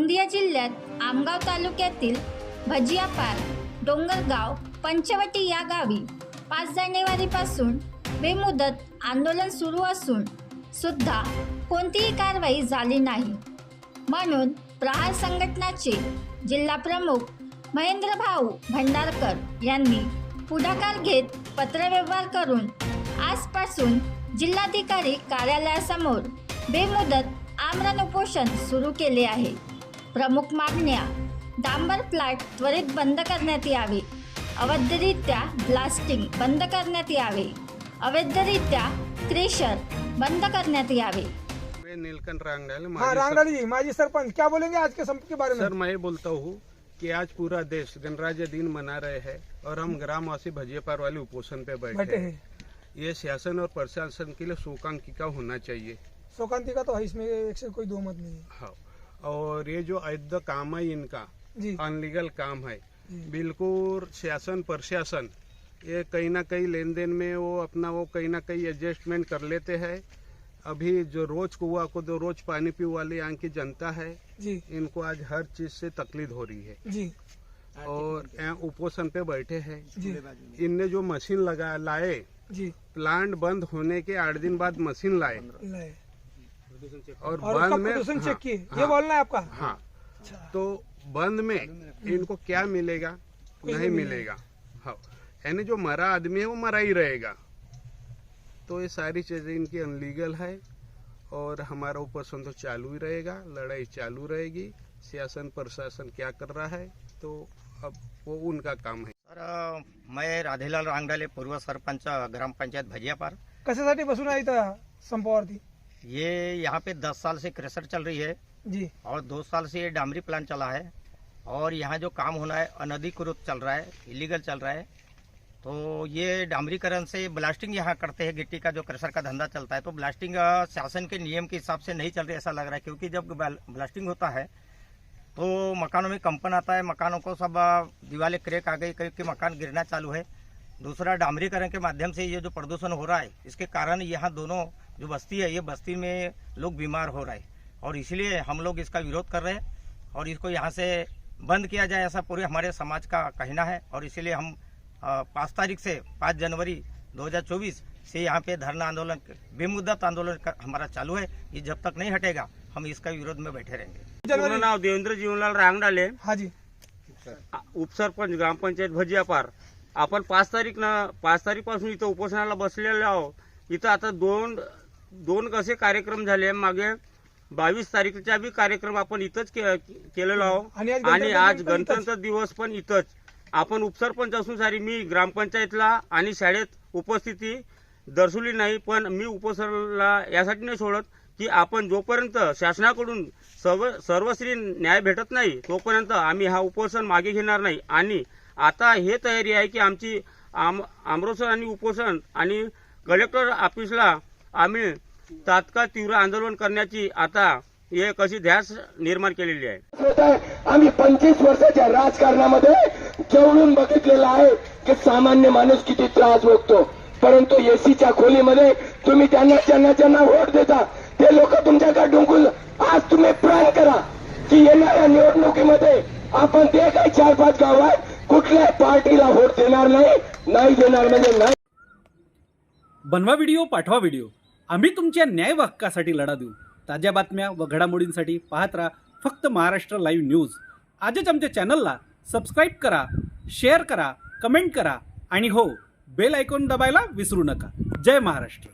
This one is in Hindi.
गोंदिया जिल्ह्यात आमगाव तालुक्यातील भजियापार डोंगरगाव पंचवटी या गावी पाच जानेवारीपासून बेमुदत आंदोलन सुरू असून सुद्धा कोणतीही कारवाई झाली नाही. म्हणून प्रहार संघटनाचे जिल्हा प्रमुख महेंद्र भाऊ भंडारकर यांनी पुढाकार घेत पत्रव्यवहार करून आजपासून जिल्हाधिकारी कार्यालयासमोर बेमुदत आमरण उपोषण सुरू केले आहे. प्रमुख मागण्या डांबर प्लाट त्वरित बंद करण्यात यावे. अवैधरित्या ब्लास्टिंग बंद करण्यात यावे. अवैधरित्या क्रेशर बंद करण्यात यावे. मैं नीलकंठ रांगडाले हाँ रांगड़ाली जी माजी सरपंच. क्या बोलेंगे आज के संप के बारे में? सर, मैं बोलता हूँ कि आज पूरा देश गणराज्य दिन मना रहे हैं और हम ग्रामवासी भजियापार वाले उपोषण पे बैठे बैठे हैं। ये शासन और प्रशासन के लिए शोकांकिका होना चाहिए। शोकांति का तो है इसमें एक से कोई दो मत नहीं है। हाँ। और ये जो अवैध काम है इनका अनलीगल काम है बिल्कुल शासन प्रशासन ये कहीं ना कहीं लेन देन में वो अपना वो कहीं ना कहीं एडजस्टमेंट कर लेते हैं। अभी जो रोज कुआ को जो रोज पानी पी वाली यहाँ की जनता है जी। इनको आज हर चीज़ से तकलीफ़ हो रही है। जी। और यहाँ उपोषण पे बैठे हैं। इनने जो मशीन लगा लाए जी। प्लांट बंद होने के आठ दिन बाद मशीन लाए। और और बंद में हाँ, चेक किए ये हाँ, बोलना है आपका। हाँ। अच्छा। तो बंद में इनको क्या मिलेगा? नहीं नहीं मिलेगा। हाँ। यानी जो मरा आदमी है वो मरा ही रहेगा। तो ये सारी चीज़ें इनकी अनलीगल है और हमारा उपोषण तो चालू ही रहेगा लड़ाई चालू रहेगी। शासन प्रशासन क्या कर रहा है? तो अब वो उनका काम है। अ, मैं राधेलाल रांगडाले पूर्व सरपंच ग्रामपंचायत भजियापार। कशासाठी बसून आहे संपावरती ये यहाँ पे 10 साल से क्रेशर चल रही है। जी। और दो साल से ये डामरी प्लांट चला है। और यहाँ जो काम होना है अनधिकृत चल रहा है इलीगल चल रहा है। तो ये डामरीकरण से ब्लास्टिंग यहाँ करते हैं गिट्टी का जो क्रेशर का धंधा चलता है। तो ब्लास्टिंग शासन के नियम के हिसाब से नहीं चल रही ऐसा लग रहा है क्योंकि जब ब्लास्टिंग होता है तो मकानों में कंपन आता है। मकानों को सब दीवारें क्रैक आ गई कई के मकान गिरना चालू है। दूसरा डामरीकरण के माध्यम से ये जो प्रदूषण हो रहा है इसके कारण यहाँ दोनों जो बस्ती है ये बस्ती में लोग बीमार हो रहे हैं। और इसलिए हम लोग इसका विरोध कर रहे हैं और इसको यहाँ से बंद किया जाए ऐसा पूरे हमारे समाज का कहना है। और इसीलिए हम पाँच तारीख से पाँच जनवरी 2024 से यहाँ पे धरना आंदोलन बेमुदत आंदोलन हमारा चालू है। ये जब तक नहीं हटेगा हम इसका विरोध में बैठे रहेंगे। नाव देवेंद्र जीवनलाल रांगडाले हाँ जी। उपसरपंच ग्रामपंचायत भजियापार। आपण पाच तारीख ना पाच तारीखपासून इथं उपोषणाला बसलेले आहोत. इथं आता दोन दोन कसे कार्यक्रम झाले मागे बावीस तारीखचा बी कार्यक्रम आपण इथंच केलेलो आहोत. आणि आज. गणतंत्र दिवस पण इथंच. आपण उपसरपंच असून सारी मी ग्रामपंचायतला आणि शाळेत उपस्थिती दर्शवली नाही पण मी उपोषणाला यासाठी नाही सोडत की आपण जोपर्यंत शासनाकडून सर्व सर्वश्री न्याय भेटत नाही तोपर्यंत आम्ही हा उपोषण मागे घेणार नाही. आणि आता हे तयारी आहे की आमची आम आणि उपोषण आणि कलेक्टर ऑफिसला आम्ही तात्काळ तीव्र आंदोलन करण्याची आता एक अशी ध्यास निर्माण केलेली आहे. आहे आम्ही पंचवीस वर्षाच्या राजकारणामध्ये जवळून बघितलेलं आहे की सामान्य माणूस किती त्रास भोगतो. परंतु एसीच्या खोलीमध्ये तुम्ही त्यांना ज्यांना ज्यांना वोट देता. ते लोक तुमच्याकडे डुंकून आज तुम्ही प्रण करा. की येणाऱ्या निवडणुकीमध्ये आपण ते काही चार पाच गाव आहेत कुठल्या पार्टीला व्होट देणार नाही नाही देणार म्हणजे नाही. बनवा व्हिडिओ पाठवा व्हिडिओ. आम्ही तुमच्या न्याय हक्कासाठी लढा देऊ. ताज्या बातम्या व घडामोडींसाठी पाहत राहा फक्त महाराष्ट्र लाईव्ह न्यूज. आजच आमच्या चॅनलला सबस्क्राईब करा शेअर करा कमेंट करा आणि हो बेल आयकॉन दबायला विसरू नका. जय महाराष्ट्र.